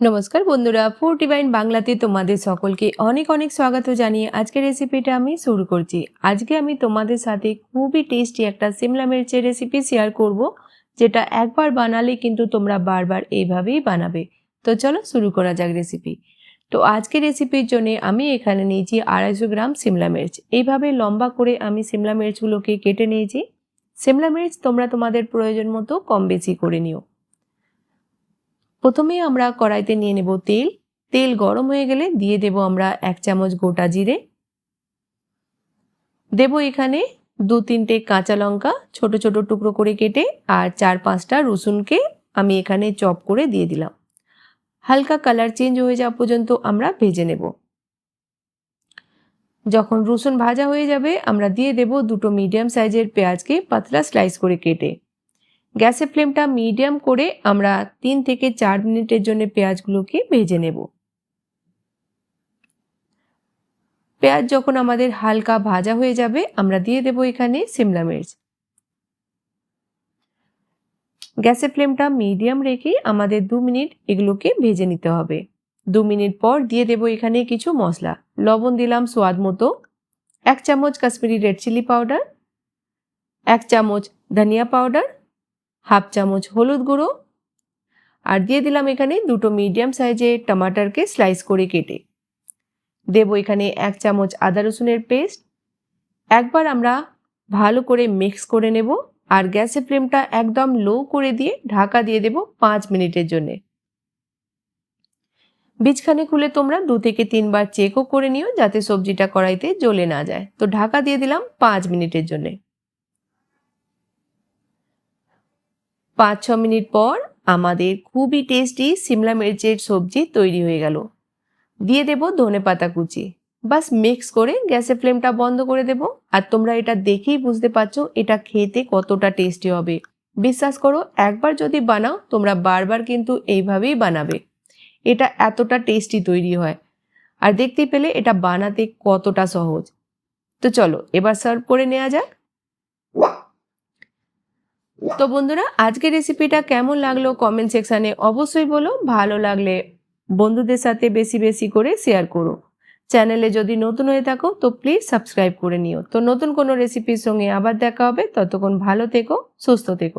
নমস্কার বন্ধুরা food divine বাংলাতে তোমাদের সকলকে অনেক অনেক স্বাগত জানিয়ে আজকের রেসিপিটা আমি শুরু করছি। আজকে আমি তোমাদের সাথে খুবই টেস্টি একটা সিমলা মির্চের রেসিপি শেয়ার করব, যেটা একবার বানালে কিন্তু তোমরা বারবার এইভাবেই বানাবে। তো চলো শুরু করা যাক রেসিপি তো আজকের রেসিপির জন্য আমি এখানে নিয়েছি আড়াইশো গ্রাম সিমলা মির্চ। এইভাবে লম্বা করে আমি সিমলা মির্চগুলোকে কেটে নিয়েছি। সিমলা মির্চ তোমরা তোমাদের প্রয়োজন মতো কম বেশি করে নিও। প্রথমে আমরা কড়াইতে নিয়ে নেব তেল। তেল গরম হয়ে গেলে দিয়ে দেব আমরা এক চামচ গোটা জিরে। দেব এখানে দু তিনটে কাঁচা লঙ্কা, ছোট ছোট টুকরো করে কেটে আর চার পাঁচটা রসুনকে আমি এখানে চপ করে দিয়ে দিলাম। হালকা কালার চেঞ্জ হয়ে যাওয়া পর্যন্ত আমরা ভেজে নেব। যখন রসুন ভাজা হয়ে যাবে, আমরা দিয়ে দেব দুটো মিডিয়াম সাইজের পেঁয়াজকে পাতলা স্লাইস করে কেটে। গ্যাসের ফ্লেমটা মিডিয়াম করে আমরা তিন থেকে চার মিনিটের জন্য পেঁয়াজগুলোকে ভেজে নেব। পেঁয়াজ যখন আমাদের হালকা ভাজা হয়ে যাবে, আমরা দিয়ে দেব এখানে সিমলা মির্চ। গ্যাসের ফ্লেমটা মিডিয়াম রেখে আমাদের দু মিনিট এগুলোকে ভেজে নিতে হবে। দু মিনিট পর দিয়ে দেব এখানে কিছু মশলা। লবণ দিলাম স্বাদ মতো। এক চামচ কাশ্মীরি রেড চিলি পাউডার। এক চামচ ধনিয়া পাউডার। হাফ চামচ হলুদ গুঁড়ো আর দিয়ে দিলাম এখানে দুটো মিডিয়াম সাইজের টমাটারকে স্লাইস করে কেটে। দেব এখানে এক চামচ আদা রসুনের পেস্ট। একবার আমরা ভালো করে মিক্স করে নেব আর গ্যাসের ফ্লেমটা একদম লো করে দিয়ে ঢাকা দিয়ে দেব পাঁচ মিনিটের জন্যে। বীজখানে খুলে তোমরা দু থেকে তিনবার চেকও করে নিও যাতে সবজিটা কড়াইতে জ্বলে না যায়। তো ঢাকা দিয়ে দিলাম পাঁচ মিনিটের জন্যে। পাঁচ ছ মিনিট পর আমাদের খুবই টেস্টি সিমলা মির্চের সবজি তৈরি হয়ে গেল। দিয়ে দেব ধনে পাতা কুচি। বাস মিক্স করে গ্যাসের ফ্লেমটা বন্ধ করে দেব। আর তোমরা এটা দেখেই বুঝতে পারছ এটা খেতে কতটা টেস্টি হবে। বিশ্বাস করো, একবার যদি বানাও, তোমরা বারবার কিন্তু এইভাবেই বানাবে। এটা এতটা টেস্টি তৈরি হয়। আর দেখতে পেলে এটা বানাতে কতটা সহজ। তো চলো, এবার সার্ভ করে নেওয়া যাক। তো বন্ধুরা আজকে রেসিপিটা কেমন লাগল কমেন্ট সেকশানে অবশ্যই বলো। ভালো লাগলে বন্ধুদের সাথে বেশি বেশি করে শেয়ার করো। চ্যানেলে যদি নতুন হয়ে থাকো, তো প্লিজ সাবস্ক্রাইব করে নিও। তো নতুন কোনো রেসিপির সঙ্গে আবার দেখা হবে। ততক্ষণ ভালো থেকো, সুস্থ থেকো।